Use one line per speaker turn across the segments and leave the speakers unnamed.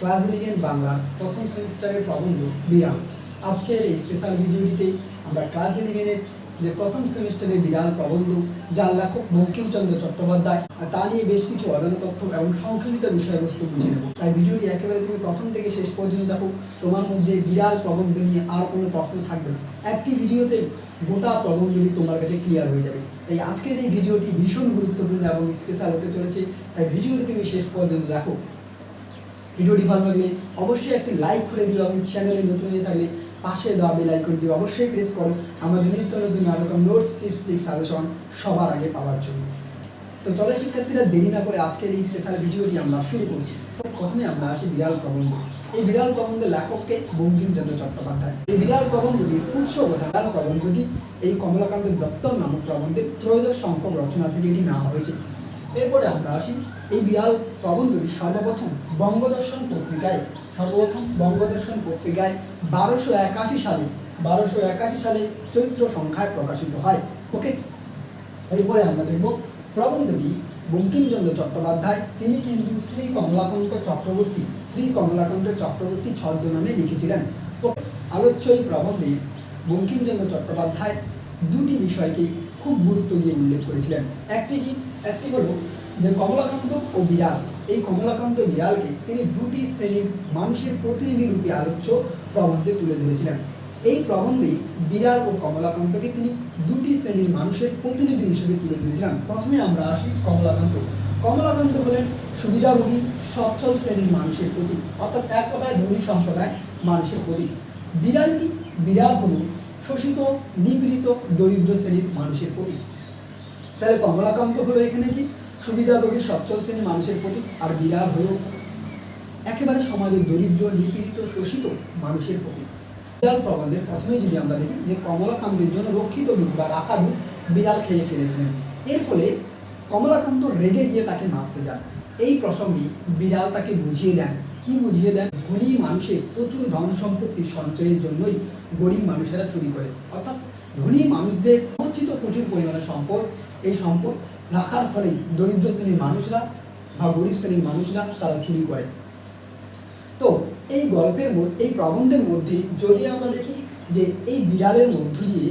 Class eleven বাংলার প্রথম সেমিস্টারের প্রবন্ধ, বিড়াল। আজকের এই স্পেশাল ভিডিওটিতে আমরা ক্লাস ইলেভেনের যে প্রথম সেমিস্টারের বিড়াল প্রবন্ধ, যার লেখক বঙ্কিমচন্দ্র চট্টোপাধ্যায়, আর তা নিয়ে বেশ কিছু অজানা তথ্য এবং সংক্ষিপ্ত বিষয়বস্তু বুঝে নেব। তাই ভিডিওটি একেবারে তুমি প্রথম থেকে শেষ পর্যন্ত দেখো। তোমার মধ্যে বিড়াল প্রবন্ধ নিয়ে আর কোনো প্রশ্ন থাকবে না। একটি ভিডিওতেই গোটা প্রবন্ধটি তোমার কাছে ক্লিয়ার হয়ে যাবে। তাই আজকের এই ভিডিওটি ভীষণ গুরুত্বপূর্ণ এবং স্পেশাল হতে চলেছে। তাই ভিডিওটি তুমি শেষ পর্যন্ত দেখো। ভিডিওটি ভালো লাগলে অবশ্যই একটি লাইক করে দিও। এবং চ্যানেলে নতুন হয়ে থাকলে পাশে দেওয়া বেল আইকনটি অবশ্যই প্রেস করো। আমাদের নিত্য নতুন এরকম নোটস টিপস সাজেশন সবার আগে পাওয়ার জন্য। তো চলে শিক্ষার্থীরা, দেরি না করে আজকের এই স্পেশাল ভিডিওটি আমরা শুরু করছি। প্রথমে আমরা আসি বিড়াল প্রবন্ধ। এই বিড়াল প্রবন্ধের লেখককে বঙ্কিমচন্দ্র চট্টোপাধ্যায়। এই বিড়াল প্রবন্ধটির উৎস প্রবন্ধটি এই কমলাকান্ত দপ্তর নামক প্রবন্ধের ত্রয়োদশ সংখ্যক রচনা থেকে এটি নেওয়া হয়েছে। এরপরে আমরা আসি এই বিড়াল প্রবন্ধটি সর্বপ্রথম বঙ্গদর্শন পত্রিকায় সর্বপ্রথম বঙ্গদর্শন পত্রিকায় বারোশো একাশি সালে বারোশো একাশি সালে চৈত্র সংখ্যায় প্রকাশিত হয়। ওকে এরপরে আমরা দেখব প্রবন্ধটি বঙ্কিমচন্দ্র চট্টোপাধ্যায় তিনি কিন্তু শ্রী কমলাকান্ত চক্রবর্তী শ্রী কমলাকান্ত চক্রবর্তী ছদ্মনামে লিখেছিলেন। ওকে, আলোচ্য এই প্রবন্ধে বঙ্কিমচন্দ্র চট্টোপাধ্যায় দুটি বিষয়কে খুব গুরুত্ব দিয়ে উল্লেখ করেছিলেন। একটি কি একটি হলো যে কমলাকান্ত ও বিড়াল। এই কমলাকান্ত বিড়ালকে তিনি দুটি শ্রেণির মানুষের প্রতিনিধি রূপে আলোচ্য প্রবন্ধে তুলে ধরেছিলেন। এই প্রবন্ধে বিড়াল ও কমলাকান্তকে তিনি দুটি শ্রেণির মানুষের প্রতিনিধি হিসেবে তুলে ধরেছিলেন। প্রথমে আমরা আসি কমলাকান্ত। কমলাকান্ত হলেন সুবিধাভোগী, সচ্ছল শ্রেণির মানুষের প্রতীক, অর্থাৎ এক কথায় ধনী সম্প্রদায় মানুষের প্রতীক। বিড়াল কি বিড়াল হল শোষিত, নিপীড়িত, দরিদ্র শ্রেণির মানুষের প্রতীক। তাহলে কমলাকান্ত হলো এখানে কি? সুবিধাভোগী, সচ্ছল শ্রেণির মানুষের প্রতীক আর বিড়াল হলো একেবারে সমাজের দরিদ্র, নিপীড়িত, শোষিত মানুষের প্রতীক বিড়াল প্রবন্ধের প্রথমেই যদি আমরা দেখি যে কমলাকান্তের জন্য রক্ষিত দুধ বা রাখা দুধ বিড়াল খেয়ে ফেলেছিলেন। এর ফলে কমলাকান্ত রেগে গিয়ে তাকে মারতে যান। এই প্রসঙ্গে বিড়াল তাকে বুঝিয়ে দেন। কি বুঝিয়ে দেন? ধনী মানুষের প্রচুর ধন সম্পত্তি সঞ্চয়ের জন্যই গরিব মানুষেরা চুরি করে। অর্থাৎ ধনী মানুষদের সঞ্চিত প্রচুর পরিমাণে সম্পদ এই সম্পদ রাখার ফলে দরিদ্র শ্রেণির মানুষরা বা গরিব শ্রেণির মানুষরা তারা চুরি করে। তো এই গল্পের এই প্রবন্ধের মধ্যে যদি আমরা দেখি যে এই বিড়ালের মধ্য দিয়ে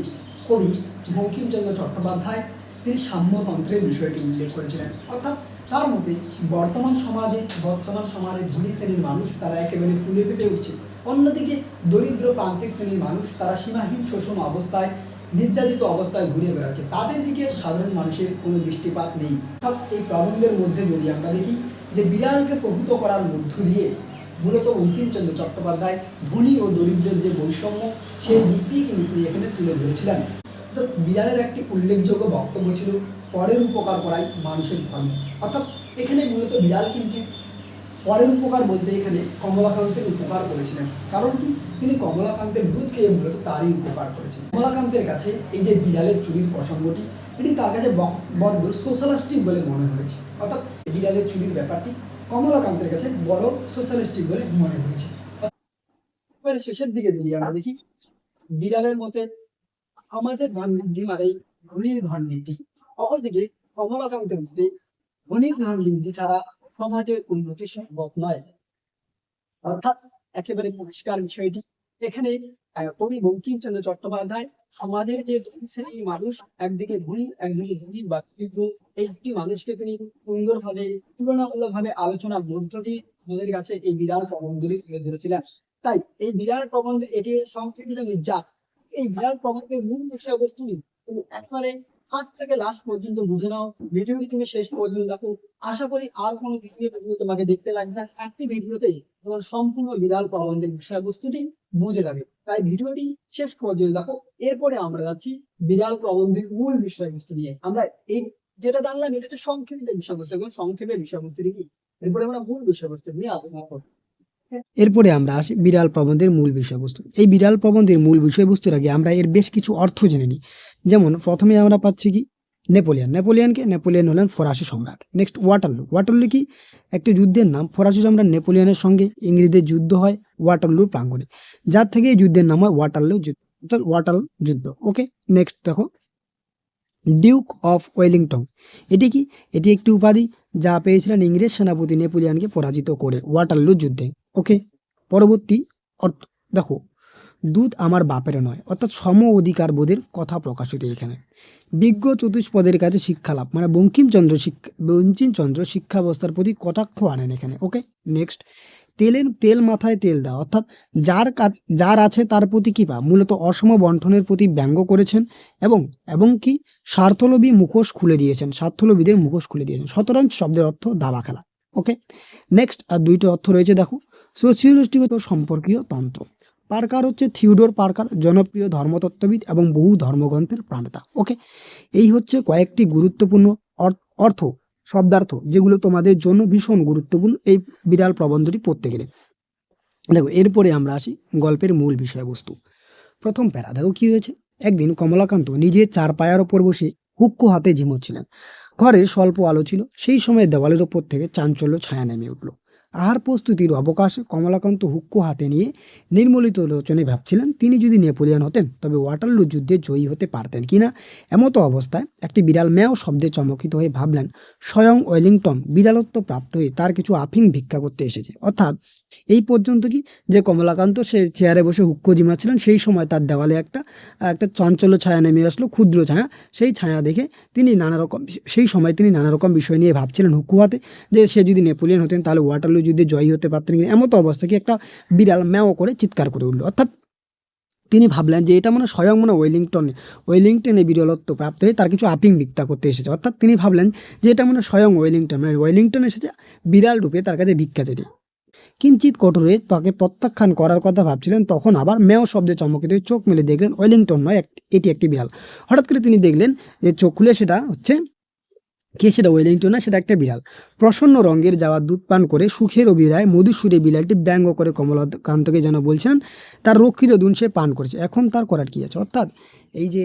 কবি বঙ্কিমচন্দ্র চট্টোপাধ্যায় তিনি সাম্যতন্ত্রের বিষয়টি উল্লেখ করেছিলেন। অর্থাৎ তার মতে বর্তমান সমাজে বর্তমান সমাজে ধনী শ্রেণির মানুষ তারা একেবারে ফুলে ফেপে উঠছে। অন্যদিকে দরিদ্র প্রান্তিক শ্রেণির মানুষ তারা সীমাহীন শোষণ অবস্থায় নির্যাতিত অবস্থায় ঘুরে বেড়াচ্ছে। তাদের দিকে সাধারণ মানুষের কোনো দৃষ্টিপাত নেই। অর্থাৎ এই প্রবন্ধের মধ্যে যদি আমরা দেখি যে বিড়ালকে প্রভূত করার মধ্য দিয়ে মূলত বঙ্কিমচন্দ্র চট্টোপাধ্যায় ধনী ও দরিদ্রের যে বৈষম্য, সেই দিকটি কিন্তু তিনি এখানে তুলে ধরেছিলেন। তো বিড়ালের একটি উল্লেখযোগ্য বক্তব্য ছিল, পরের উপকার করাই মানুষের ধর্ম। অর্থাৎ এখানে মূলত বিড়াল কিন্তু পরের উপকার বলতে এখানে কমলাকান্তের উপকার করেছিলেন। কারণ কি? তিনি কমলাকান্তের দুধ খেয়ে মূলত তারই উপকার করেছেন কমলাকান্তের কাছে এই যে বিড়ালের চুরির প্রসঙ্গটি, এটি তার কাছে বড্ড সোশ্যালিস্টিক বলে মনে হয়েছে। অর্থাৎ বিড়ালের চুরির ব্যাপারটি কমলাকান্তের কাছে বড় সোশ্যালিস্টিক বলে মনে হয়েছে। শেষের দিকে যদি আমরা দেখি, বিড়ালের মতে আমাদের ধন বৃদ্ধি মানে ধনীর ধন নীতি অপরদিকে কমলাকান্তের মতে ধনীর ধন বৃদ্ধি ছাড়া সমাজের উন্নতি সম্ভব নয়। অর্থাৎ একেবারে পরিষ্কার বিষয়টি। এখানে কবি বঙ্কিমচন্দ্র চট্টোপাধ্যায় সমাজের যে দুই শ্রেণির মানুষ, একদিকে ধনী, একদিকে গরিব বা দরিদ্র এই দুটি মানুষকে তিনি সুন্দরভাবে, তুলনামূলকভাবে আলোচনার মধ্য দিয়ে আমাদের কাছে এই বিরাট প্রবন্ধগুলি তুলে ধরেছিলেন। তাই এই বিরাট প্রবন্ধে এটি সংক্ষিপ্ত নির্যাত, এই বিরাট প্রবন্ধের মূল বিষয়বস্তুটি একবারে ফার্স্ট থেকে লাস্ট পর্যন্ত বুঝে নাও। ভিডিওটি তুমি শেষ পর্যন্ত দেখো। আশা করি আর কোনো দ্বিতীয় ভিডিও তোমাকে দেখতে লাগবে না। একটি ভিডিওতেই তোমার সম্পূর্ণ বিড়াল প্রবন্ধের বিষয়বস্তুটি বুঝে যাবে। তাই ভিডিওটি শেষ পর্যন্ত দেখো। এরপরে আমরা যাচ্ছি বিড়াল প্রবন্ধের মূল বিষয়বস্তু নিয়ে। আমরা এই যেটা জানলাম, এটা হচ্ছে সংক্ষেপিত বিষয়বস্তু। এবং সংক্ষেপে বিষয়বস্তুটি কি? এরপরে আমরা মূল বিষয়বস্তু নিয়ে আলোচনা করব।
এরপরে আমরা আসি বিড়াল প্রবন্ধের মূল বিষয়বস্তু। এই বিড়াল প্রবন্ধের মূল বিষয়বস্তুর আগে আমরা এর বেশ কিছু অর্থ জেনে নিই। যেমন, প্রথমে আমরা পাচ্ছি কি? নেপোলিয়ান। নেপোলিয়ানকে নেপোলিয়ান হলেন ফরাসি সম্রাট। Next, Waterloo. ওয়াটারলু কি? একটি যুদ্ধের নাম। ফরাসি সম্রাট নেপোলিয়ানের সঙ্গে ইংরেজদের যুদ্ধ হয় ওয়াটারলুর প্রাঙ্গণে। যার থেকে এই যুদ্ধের নাম হয় ওয়াটারলু যুদ্ধ। অর্থাৎ ওয়াটার যুদ্ধ। ওকে? নেক্সট দেখো। Duke of Wellington. এটি কি? এটি একটি উপাধি যা পেয়েছিলেন ইংরেজ সেনাপতি নেপোলিয়ানকে পরাজিত করে ওয়াটারলু যুদ্ধে। ওকে পরবর্তী অর্থ, দেখো দুধ আমার বাপের নয়, অর্থাৎ সম অধিকার বোধের কথা প্রকাশিত এখানে। বিজ্ঞ চতুষ্পদের কাছে শিক্ষা লাভ মানে বঙ্কিমচন্দ্র শিক্ষা বঙ্কিমচন্দ্র শিক্ষা ব্যবস্থার প্রতি কটাক্ষ আনেন এখানে ওকে নেক্সট তেলের, তেল মাথায় তেল দেওয়া অর্থাৎ যার কাজ, যার আছে তার প্রতি কৃপা, মূলত অসম বন্টনের প্রতি ব্যঙ্গ করেছেন এবং এবং কি, স্বার্থলোভী মুখোশ খুলে দিয়েছেন, স্বার্থলোভীদের মুখোশ খুলে দিয়েছেন, শতরঞ্জ শব্দের অর্থ দাবা খেলা ওকে নেক্সট আর দুইটা অর্থ রয়েছে, দেখো সোশিওলজিগত সম্পর্কীয় তন্ত্র। পার্কার হচ্ছে থিওডোর পার্কার, জনপ্রিয় ধর্মতত্ত্ববিদ এবং বহু ধর্মগ্রন্থের প্রাণতা। ওকে, এই হচ্ছে কয়েকটি গুরুত্বপূর্ণ অর- অর্থ, শব্দার্থ, যেগুলো তোমাদের জন্য ভীষণ গুরুত্বপূর্ণ এই বিড়াল প্রবন্ধটি পড়তে গেলে। দেখো, এরপরে আমরা আসি গল্পের মূল বিষয়বস্তু। প্রথম প্যারা, দেখো কি হয়েছে? একদিন কমলাকান্ত নিজের চার পায়ার ওপর বসে হুক্কো হাতে ঝিমোচ্ছিলেন। ঘরে স্বল্প আলো ছিল, সেই সময় দেওয়ালের ওপর থেকে চাঞ্চল্য ছায়া নেমে উঠল। আহার প্রস্তুতির অবকাশে কমলাকান্ত হুক্কো হাতে নিয়ে নির্মলিত লোচনে ভাবছিলেন, তিনি যদি নেপোলিয়ান হতেন, তবে ওয়াটারলু যুদ্ধে জয়ী হতে পারতেন কিনা? এমতো অবস্থায় একটি বিড়াল ম্যাও শব্দে চমকিত হয়ে ভাবলেন, স্বয়ং ওয়েলিংটন বিড়ালত্ব প্রাপ্ত হয়ে তার কিছু আফিং ভিক্ষা করতে এসেছে। অর্থাৎ এই পর্যন্ত কি যে কমলাকান্ত সে চেয়ারে বসে হুক্কো জিমাচ্ছিলেন, সেই সময় তার দেওয়ালে একটা একটা চঞ্চল ছায়া নেমে আসলো, ক্ষুদ্র ছায়া। সেই ছায়া দেখে তিনি নানা রকম, সেই সময় তিনি নানা রকম বিষয় নিয়ে ভাবছিলেন হুক্কু হাতে, যে সে যদি নেপোলিয়ান হতেন, তাহলে ওয়াটারলু যুদ্ধে জয়ী হতে পারতেন কিনা এমতো অবস্থা কি একটা বিড়াল ম্যাও করে চিৎকার করে উঠল। অর্থাৎ তিনি ভাবলেন যে এটা মানে স্বয়ং মানে ওয়েলিংটন, ওয়েলিংটনে বিরলত্ব প্রাপ্ত হয়ে তার কিছু আপিং ভিক্ষা করতে এসেছে। অর্থাৎ তিনি ভাবলেন যে এটা মানে স্বয়ং ওয়েলিংটন মানে ওয়েলিংটন এসেছে বিড়াল রূপে তার কাছে ভিক্ষা চেতে কিঞ্চিত কঠোরে তাকে প্রত্যাখ্যান করার কথা ভাবছিলেন, তখন আবার মেয় শব্দে চমকিত হয়ে চোখ মেলে দেখলেন ওয়েলিংটন নয় এটি একটি বিড়াল। হঠাৎ করে তিনি দেখলেন যে চোখ খুলে সেটা হচ্ছে কে সেটা ওয়েলিংটন না, সেটা একটা বিড়াল। প্রসন্ন রঙের যাওয়া দুধ পান করে সুখের অভিধায় মধুসূরে বিড়ালটি ব্যঙ্গ করে কমলাকান্তকে যেন বলছেন, তার রক্ষিত দুধ সে পান করেছে। এখন তার করার কি আছে? অর্থাৎ এই যে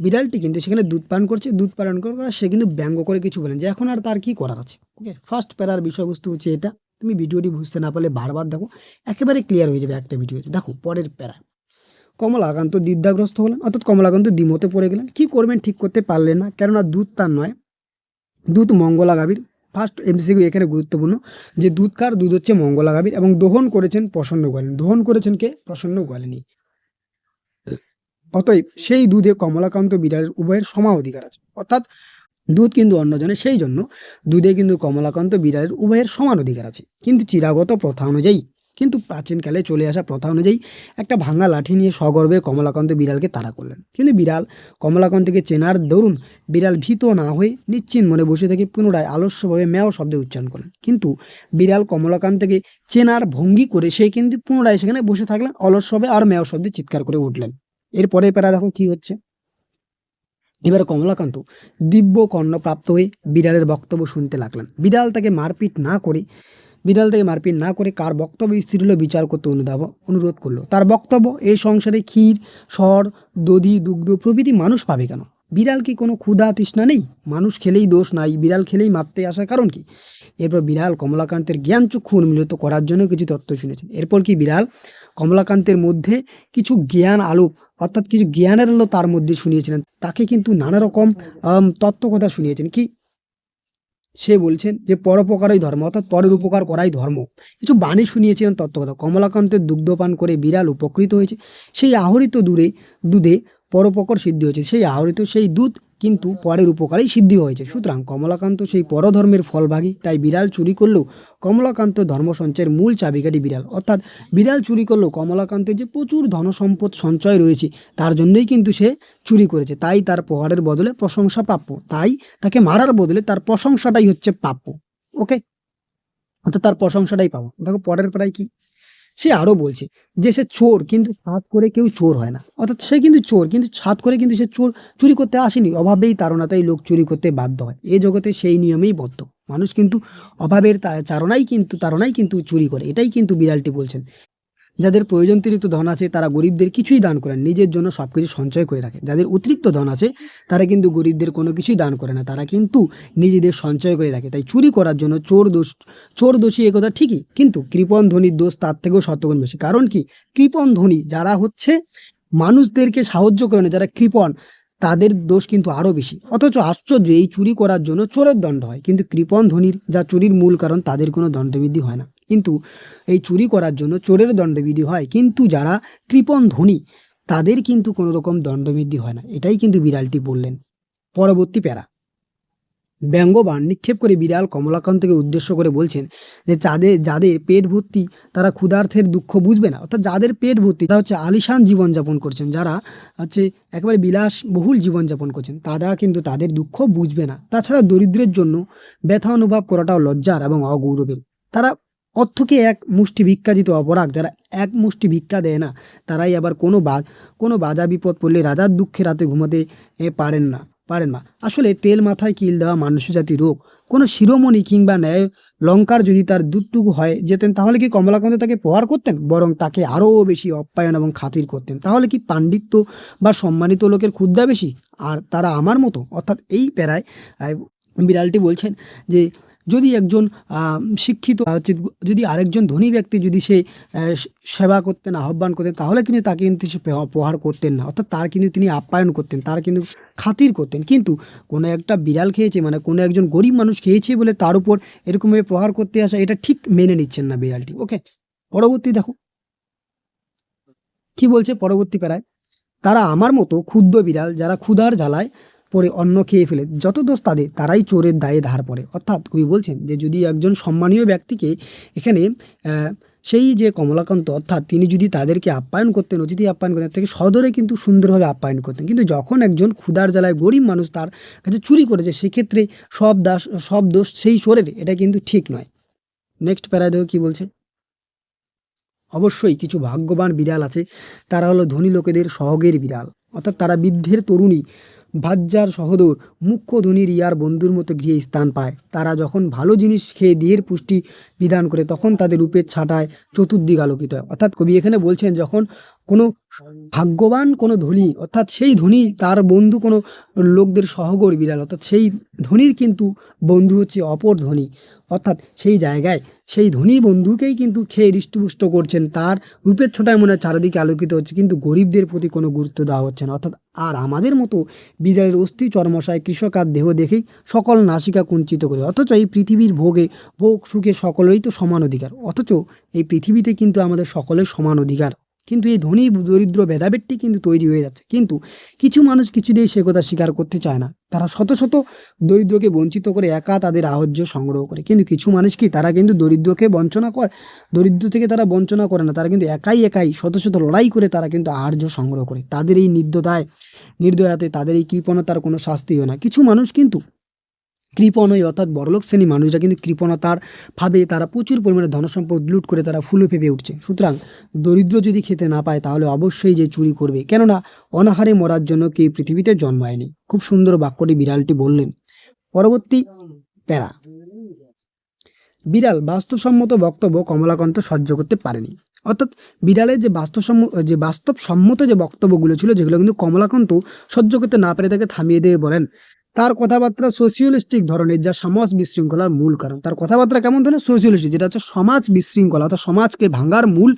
বিড়ালটি কিন্তু সেখানে দুধ পান করছে, দুধ পান করার সে কিন্তু ব্যঙ্গ করে কিছু বলেন যে এখন আর তার কি করার আছে? ওকে ফার্স্ট প্যারার বিষয়বস্তু হচ্ছে এটা। তুমি ভিডিওটি বুঝতে না পারলে বারবার দেখো, একেবারে ক্লিয়ার হয়ে যাবে একটা ভিডিওতে। দেখো, পরের প্যারা। কমলাকান্ত দ্বিধাগ্রস্ত হলেন, অর্থাৎ কমলাকান্ত দ্বিমতে পড়ে গেলেন। কি করবেন ঠিক করতে পারলেন না, কেননা দুধ তার নয়। দুধ মঙ্গলা গাভীর ফার্স্ট এমসিকিউ এখানে গুরুত্বপূর্ণ যে দুধ কার, দুধ হচ্ছে মঙ্গলা গাভীর এবং দহন করেছেন প্রসন্ন গোয়ালিনী। দহন করেছেন কে? প্রসন্ন গোয়ালিনী। অতএব সেই দুধে কমলাকান্ত বিড়ালের উভয়ের সমা অধিকার আছে। অর্থাৎ দুধ কিন্তু অন্যজনের সেই জন্য, দুধে কিন্তু কমলাকান্ত বিড়ালের উভয়ের সমান অধিকার আছে। কিন্তু চিরাগত প্রথা অনুযায়ী কিন্তু প্রাচীনকালে চলে আসা প্রথা অনুযায়ী একটা ভাঙা লাঠি নিয়ে সগর্বে কমলাকান্ত বিড়ালকে তাড়া করলেন। কিন্তু বিড়াল কমলাকান্তকে চেনার দরুন বিড়াল ভীত না হয়ে নিশ্চিন্ত মনে বসে থেকে পুনরায় আলস্যভাবে ম্যাও শব্দে উচ্চারণ করলেন। কিন্তু বিড়াল কমলাকান্তকে চেনার ভঙ্গি করে সে কিন্তু পুনরায় সেখানে বসে থাকলেন, অলস্যভাবে আর ম্যাও শব্দে চিৎকার করে উঠলেন। এরপরে প্যারা দেখো কি হচ্ছে। এবার কমলাকান্ত দিব্য কর্ণপ্রাপ্ত হয়ে বিড়ালের বক্তব্য শুনতে লাগলেন। বিড়াল তাকে মারপিট না করে বিড়াল থেকে মারপিট না করে কার বক্তব্য স্থির হলো বিচার করতে অনুদাব, অনুরোধ করল। তার বক্তব্য, এই সংসারে ক্ষীর, সর, দধি, দুগ্ধ প্রভৃতি মানুষ পাবে কেন? বিড়াল কি কোনো ক্ষুধা তৃষ্ণা নেই? মানুষ খেলেই দোষ নাই, বিড়াল খেলেই মারতে আসার কারণ কি? এরপর বিড়াল কমলাকান্তের জ্ঞান চক্ষু উন্মিলিত করার জন্য কিছু তত্ত্ব শুনেছেন। এরপর কি বিড়াল কমলাকান্তের মধ্যে কিছু জ্ঞান আলোক অর্থাৎ কিছু জ্ঞানের আলো তার মধ্যে শুনিয়েছিলেন। তাকে কিন্তু নানা রকম তত্ত্ব কথা শুনিয়েছেন। কি সে বলছেন যে পরোপকারই ধর্ম, অর্থাৎ পরের উপকার করাই ধর্ম। কিছু বাণী শুনিয়েছিলেন তত্ত্বকথা। কমলাকান্তের দুগ্ধপান করে বিড়াল উপকৃত হয়েছে। সেই আহরিত দূরে দুধে পরোপকার সিদ্ধি হয়েছে। সেই আহরিত সেই দুধ কিন্তু পরের উপকারেই সিদ্ধি হয়েছে। সুতরাং কমলাকান্ত সেই পরধর্মের ফলভাগী, তাই বিড়াল চুরি করলেও কমলাকান্ত ধর্ম সঞ্চয়ের মূল চাবিকাঠি বিড়াল। অর্থাৎ বিড়াল চুরি করলেও কমলাকান্তের যে প্রচুর ধনসম্পদ সঞ্চয় রয়েছে, তার জন্যই কিন্তু সে চুরি করেছে। তাই তার প্রহারের বদলে প্রশংসা প্রাপ্য। তাই তাকে মারার বদলে তার প্রশংসাটাই হচ্ছে প্রাপ্য। ওকে? অর্থাৎ তার প্রশংসাটাই পাবো। দেখো পরের প্রায় কি? সে আরও বলছে যে সে চোর, কিন্তু সাত করে কেউ চোর হয় না। অর্থাৎ সে কিন্তু চোর, কিন্তু সাত করে কিন্তু সে চোর চুরি করতে আসেনি। অভাবেই তারণাতেই লোক চুরি করতে বাধ্য হয়। এ জগতে সেই নিয়মেই বদ্ধ। মানুষ কিন্তু অভাবের তারণাই কিন্তু তারণাই কিন্তু চুরি করে। এটাই কিন্তু বিড়ালটি বলছেন। যাদের প্রয়োজনতিরিক্ত ধন আছে, তারা গরিবদের কিছুই দান করেন নিজের জন্য সব কিছু সঞ্চয় করে রাখে। যাদের অতিরিক্ত ধন আছে, তারা কিন্তু গরিবদের কোনো কিছুই দান করে না। তারা কিন্তু নিজেদের সঞ্চয় করে রাখে। তাই চুরি করার জন্য চোর দোষ, চোর দোষী একথা ঠিকই, কিন্তু কৃপণ ধনীর দোষ তার থেকেও শতগুণ বেশি। কারণ কি? কৃপণ ধনী যারা হচ্ছে, মানুষদেরকে সাহায্য করে না, যারা কৃপণ, তাদের দোষ কিন্তু আরও বেশি। অথচ আশ্চর্য, এই চুরি করার জন্য চোরের দণ্ড হয়। কিন্তু কৃপণ ধনীর যা চুরির মূল কারণ, তাদের কোনো দণ্ডবিধি হয় না। কিন্তু এই চুরি করার জন্য চোরের দণ্ডবিধি হয়। কিন্তু যারা কৃপণ ধনী, তাদের কিন্তু কোনো রকম দণ্ডবিধি হয় না। এটাই কিন্তু বিড়ালটি বললেন। পরবর্তী প্যারা। ব্যঙ্গবান নিক্ষেপ করে বিড়াল কমলাকান্তকে উদ্দেশ্য করে বলছেন যে যাদের যাদের পেট ভর্তি, তারা ক্ষুধার্থের দুঃখ বুঝবে না। অর্থাৎ যাদের পেট ভর্তি, তারা হচ্ছে আলিশান জীবনযাপন করছেন। যারা হচ্ছে একেবারে বিলাস বহুল জীবনযাপন করছেন, তারা কিন্তু তাদের দুঃখ বুঝবে না। তাছাড়া দরিদ্রের জন্য ব্যথা অনুভব করাটাও লজ্জার এবং অগৌরবের। তারা অর্থকে এক মুষ্টি ভিক্ষা দিতে অপরাগ, যারা এক মুষ্টি ভিক্ষা দেয় না, তারাই আবার কোনো বা, কোনো বাজা বিপদ পড়লে রাজার দুঃখে রাতে ঘুমাতে পারেন না পারেন না। আসলে তেল মাথায় কিল দেওয়া মানুষ জাতি রোগ। কোনো শিরোমণি কিংবা ন্যায় লঙ্কার যদি তার দুধটুকু হয়, যেতেন, তাহলে কি কমলাকান্ত তাকে প্রহার করতেন? বরং তাকে আরও বেশি অপ্যায়ন এবং খাতির করতেন। তাহলে কি পাণ্ডিত্য বা সম্মানিত লোকের ক্ষুদ্রা বেশি? আর তারা আমার মতো? অর্থাৎ এই প্যারায় বিড়ালটি বলছেন যে যদি একজন শিক্ষিত যদি আরেকজন ধনী ব্যক্তি যদি সে সেবা করতেন, আহ্বান করতেন, তাহলে কিন্তু তাকে কিন্তু সে প্রহার করতেন না। অর্থাৎ তার কিন্তু তিনি আপ্যায়ন করতেন, তার কিন্তু খাতির করতেন। কিন্তু কোনো একটা বিড়াল খেয়েছে মানে কোনো একজন গরিব মানুষ খেয়েছে বলে তার উপর এরকমভাবে প্রহার করতে আসা, এটা ঠিক মেনে নিচ্ছেন না বিড়ালটি। ওকে পরবর্তী দেখো। কি বলছে পরবর্তী প্যারায়? তারা আমার মতো ক্ষুদ্র বিড়াল, যারা ক্ষুধার জ্বালায় পরে অন্ন খেয়ে ফেলে। যত দোষ তাদের, তারাই চোরের দায়ে ধার পড়ে। অর্থাৎ কবি বলছেন যে, যদি একজন সম্মানীয় ব্যক্তিকে এখানে সেই যে কমলাকান্ত, অর্থাৎ তিনি যদি তাদেরকে আপ্যায়ন করতেন, অতিথি আপ্যায়ন করতেন তাকে সদরে কিন্তু সুন্দরভাবে আপ্যায়ন করতেন। কিন্তু যখন একজন ক্ষুধার জ্বালায় গরিব মানুষ তার কাছে চুরি করেছে, সেক্ষেত্রে সব দাস, সব দোষ সেই চোরের। এটা কিন্তু ঠিক নয়। নেক্সট প্যারায় দেখো কী বলছে? অবশ্যই কিছু ভাগ্যবান বিড়াল আছে। তারা হলো ধনী লোকেদের সহগের বিড়াল। অর্থাৎ তারা বৃদ্ধের তরুণী। ভাজ্যার সহদর মুখ্য ধনীর ইয়ার বন্ধুর মতো গৃহে স্থান পায়। তারা যখন ভালো জিনিস খেয়ে দেহের পুষ্টি বিধান করে, তখন তাদের রূপের ছাটায় চতুর্দিক আলোকিত হয়। অর্থাৎ কবি এখানে বলছেন, যখন কোনো ভাগ্যবান কোনো ধনী, অর্থাৎ সেই ধনী, তার বন্ধু কোনো লোকদের সহগর বিড়াল, অর্থাৎ সেই ধনীর কিন্তু বন্ধু হচ্ছে অপর ধনী। অর্থাৎ সেই জায়গায় সেই ধনী বন্ধুকেই কিন্তু খেয়ে হৃষ্টপুষ্ট করছেন। তার রূপের ছোটায় মনে চারিদিকে আলোকিত হচ্ছে, কিন্তু গরিবদের প্রতি কোনো গুরুত্ব দেওয়া হচ্ছে না। অর্থাৎ আর আমাদের মতো বিড়ালের অস্থি চর্মশায় কৃষক আর দেহ দেখেই সকল নাসিকা কুঞ্চিত করে, অথচ এই পৃথিবীর ভোগে, ভোগ সুখে সকলেরই তো সমান অধিকার। অথচ এই পৃথিবীতে কিন্তু আমাদের সকলের সমান অধিকার। কিন্তু এই ধনী দরিদ্র ভেদাভেদটি কিন্তু তৈরি হয়ে যাচ্ছে। কিন্তু কিছু মানুষ কিছুতেই সে কথা স্বীকার করতে চায় না। তারা শত শত দরিদ্রকে বঞ্চিত করে একা তাদের আহ্য সংগ্রহ করে। কিন্তু কিছু মানুষ কি তারা কিন্তু দরিদ্রকে বঞ্চনা করে, দরিদ্র থেকে তারা বঞ্চনা করে না। তারা কিন্তু একাই একাই শত শত লড়াই করে তারা কিন্তু আহার্য সংগ্রহ করে। তাদের এই নির্দতায়, নির্দয়াতে তাদের এই কৃপণতার কোনো শাস্তি হয় না। কিছু মানুষ কিন্তু কৃপণই, অর্থাৎ বড়লোক শ্রেণি মানুষরা কিন্তু কৃপণতার ভাবে তারা প্রচুর পরিমাণে ধনসম্পদ লুট করে তারা ফুলে ফেপে উঠছে। সুতরাং দরিদ্র যদি খেতে না পায় তাহলে অবশ্যই যে চুরি করবে। কেননা অনাহারে মরার জন্য কেউ পৃথিবীতে জন্মায়নি। খুব সুন্দর বাক্যটি বিড়ালটি বললেন। পরবর্তী প্যারা। বিড়াল বাস্তবসম্মত বক্তব্য কমলাকান্ত সহ্য করতে পারেনি। অর্থাৎ বিড়ালের যে বাস্তবসম্ম, যে বাস্তবসম্মত যে বক্তব্যগুলো ছিল, যেগুলো কিন্তু কমলাকান্ত সহ্য করতে না পেরে তাকে থামিয়ে দিয়ে বলেন তার কথাবার্তা সোশিয়ালিস্টিক ধরনের, যা সমাজ বিশৃঙ্খলার মূল কারণ। তার কথাবার্তা কেমন ধরনের? সোশিয়ালিস্টিক যেটা হচ্ছে সমাজ বিশৃঙ্খলা, অর্থাৎ সমাজকে ভাঙার মূল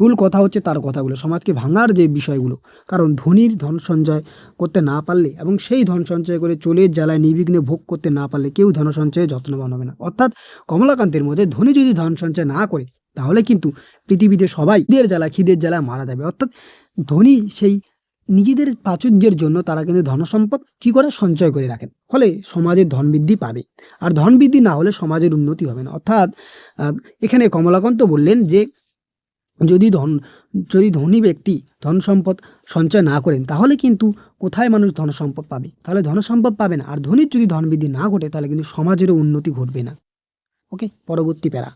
মূল কথা হচ্ছে তার কথাগুলো, সমাজকে ভাঙার যে বিষয়গুলো। কারণ ধনীর ধন সঞ্চয় করতে না পারলে এবং সেই ধন সঞ্চয় করে চোলের জ্বালায়, নির্বিঘ্নে ভোগ করতে না পারলে কেউ ধন সঞ্চয়ে যত্নবান হবে না। অর্থাৎ কমলাকান্তের মধ্যে ধনী যদি ধন সঞ্চয় না করে, তাহলে কিন্তু পৃথিবীতে সবাই খিদের জ্বালা খিদের জ্বালায় মারা যাবে। অর্থাৎ ধনী সেই নিজেদের প্রাচুর্যের জন্য তারা কিন্তু ধনসম্পদ কী করে? সঞ্চয় করে রাখেন। ফলে সমাজের ধন বৃদ্ধি পাবে। আর ধন বৃদ্ধি না হলে সমাজের উন্নতি হবে না। অর্থাৎ এখানে কমলাকান্ত বললেন যে, যদি ধন, যদি ধনী ব্যক্তি ধন সম্পদ সঞ্চয় না করেন, তাহলে কিন্তু কোথায় মানুষ ধন সম্পদ পাবে? তাহলে ধন সম্পদ পাবে না। আর ধনীর যদি ধন বৃদ্ধি না ঘটে, তাহলে কিন্তু সমাজেরও উন্নতি ঘটবে না। ওকে? পরবর্তী প্যারা।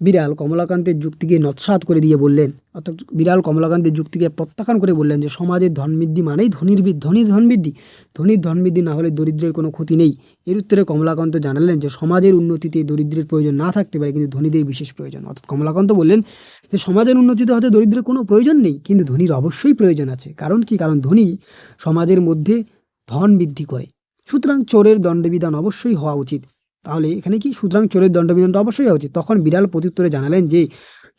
বিড়াল কমলাকান্তের যুক্তিকে নৎসাৎ করে দিয়ে বললেন, অর্থাৎ বিড়াল কমলাকান্তের যুক্তিকে প্রত্যাখ্যান করে বললেন যে, সমাজের ধনবৃদ্ধি মানেই ধনীর ধনীর ধনবৃদ্ধি। ধনীর ধনবৃদ্ধি না হলে দরিদ্রের কোনো ক্ষতি নেই। এর উত্তরে কমলাকান্ত জানালেন যে, সমাজের উন্নতিতে দরিদ্রের প্রয়োজন না থাকতে পারে, কিন্তু ধনীদের বিশেষ প্রয়োজন। অর্থাৎ কমলাকান্ত বললেন যে, সমাজের উন্নতিতে হয়তো দরিদ্রের কোনো প্রয়োজন নেই, কিন্তু ধনীর অবশ্যই প্রয়োজন আছে। কারণ কি? কারণ ধনী সমাজের মধ্যে ধন বৃদ্ধি করে। সুতরাং চোরের দণ্ডবিধান অবশ্যই হওয়া উচিত। তাহলে এখানে কি? সুতরাং চোরের দণ্ডবিধানটা অবশ্যই হওয়া উচিত। তখন বিড়াল প্রত্যুত্তরে জানালেন যে,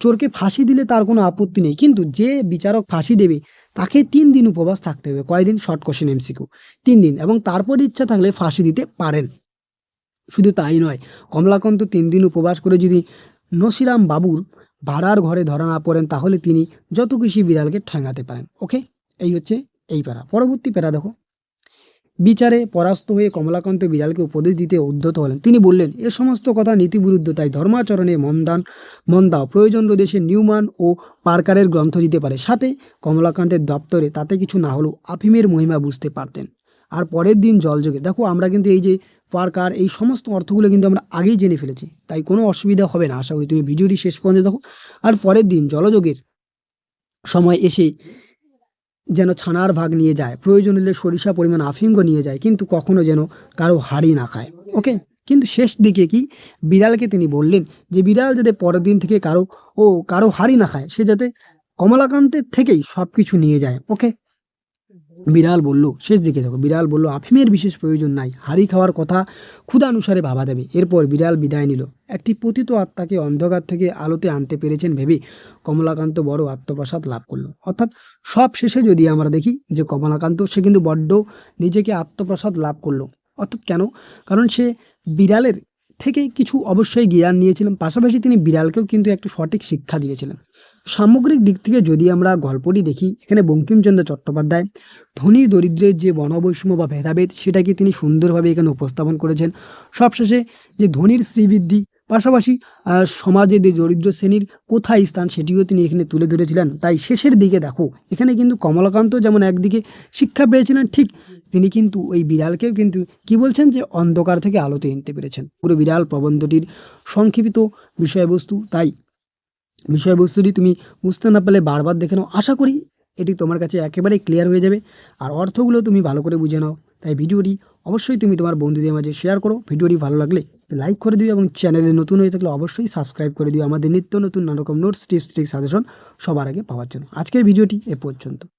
চোরকে ফাঁসি দিলে তার কোনো আপত্তি নেই। কিন্তু যে বিচারক ফাঁসি দেবে, তাকে তিন দিন উপবাস থাকতে হবে। কয়দিন? Short question, MCQ. তিন দিন। এবং তারপর ইচ্ছা থাকলে ফাঁসি দিতে পারেন। শুধু তাই নয় কমলাকান্ত তিন দিন উপবাস করে যদি নসিরাম বাবুর ভাড়ার ঘরে ধরা না পড়েন, তাহলে তিনি যত খুশি বিড়ালকে ঠেঙাতে পারেন। ওকে? এই হচ্ছে এই প্যারা পরবর্তী প্যারা দেখো। বিচারে পরাস্ত হয়ে কমলাকান্ত বিড়ালকে উপদেশ দিতে উদ্ধত হলেন। তিনি বললেন, এ সমস্ত কথা নীতিবিরুদ্ধ, তাই ধর্মাচরণে মন্দান মন্দা প্রয়োজন দেশে নিউমান ও পার্কারের গ্রন্থ দিতে পারে। সাথে কমলাকান্তের দপ্তরে তাতে কিছু না হলেও আফিমের মহিমা বুঝতে পারতেন। আর পরের দিন জলযোগে দেখো, আমরা কিন্তু এই যে পার্কার, এই সমস্ত অর্থগুলো কিন্তু আমরা আগেই জেনে ফেলেছি। তাই কোনো অসুবিধা হবে না। আশা করি তুমি ভিডিওটি শেষ পর্যন্ত দেখো। আর পরের দিন জলযোগের সময় এসে যেন ছানার ভাগ নিয়ে যায়। প্রয়োজন হলে সরিষা পরিমাণ আফিঙ্গ নিয়ে যায়, কিন্তু কখনো যেন কারও হাড়ি না খায়। ওকে? কিন্তু শেষ দিকে কি বিড়ালকে তিনি বললেন যে, বিড়াল যাতে পরের দিন থেকে কারও, ও কারও হাড়ি না খায়, সে যাতে কমলাকান্তের থেকেই সব কিছু নিয়ে যায়। ওকে? বিড়াল বলল, শেষ দিকে দেখো, বিড়াল বলল, আফিমের বিশেষ প্রয়োজন নাই, হাড়ি খাওয়ার কথা ক্ষুদানুসারে ভাবা দেবে। এরপর বিড়াল বিদায় নিল। একটি পতিত আত্মাকে অন্ধকার থেকে আলোতে আনতে পেরেছেন ভেবে কমলাকান্ত বড় আত্মপ্রসাদ লাভ করল। অর্থাৎ সব শেষে যদি আমরা দেখি যে কমলাকান্ত, সে কিন্তু বড্ড নিজেকে আত্মপ্রসাদ লাভ করল। অর্থাৎ কেন? কারণ সে বিড়ালের থেকে কিছু অবশ্যই জ্ঞান নিয়েছিলেন, পাশাপাশি তিনি বিড়ালকেও কিন্তু একটু সঠিক শিক্ষা দিয়েছিলেন। সামগ্রিক দিক থেকে যদি আমরা গল্পটি দেখি, এখানে বঙ্কিমচন্দ্র চট্টোপাধ্যায়, ধনী দরিদ্রের যে বনবৈষম্য বা ভেদাভেদ, সেটাকে তিনি সুন্দরভাবে এখানে উপস্থাপন করেছেন। সবশেষে যে ধনীর শ্রীবৃদ্ধি, পাশাপাশি সমাজে যে দরিদ্র শ্রেণির কোথায় স্থান সেটিও তিনি এখানে তুলে ধরেছিলেন। তাই শেষের দিকে দেখো, এখানে কিন্তু কমলাকান্ত যেমন একদিকে শিক্ষা পেয়েছিলেন, ঠিক তিনি কিন্তু ওই বিড়ালকেও কিন্তু কি বলছেন যে, অন্ধকার থেকে আলোতে এনতে পেরেছেন। পুরো বিড়াল প্রবন্ধটির সংক্ষিপ্ত বিষয়বস্তু, তাই বিষয়বস্তুটি তুমি বুঝতে না পারলে বারবার দেখে নাও। আশা করি এটি তোমার কাছে একেবারেই ক্লিয়ার হয়ে যাবে। আর অর্থগুলো তুমি ভালো করে বুঝে নাও। তাই ভিডিওটি অবশ্যই তুমি তোমার বন্ধুদের মাঝে শেয়ার করো। ভিডিওটি ভালো লাগলে লাইক করে দিও এবং চ্যানেলে নতুন হয়ে থাকলে অবশ্যই সাবস্ক্রাইব করে দিও। আমাদের নিত্য নতুন নানা রকম নোটস টিপস ট্রিক সাজেশন সবার আগে পাওয়ার জন্য। আজকের ভিডিওটি এ পর্যন্ত।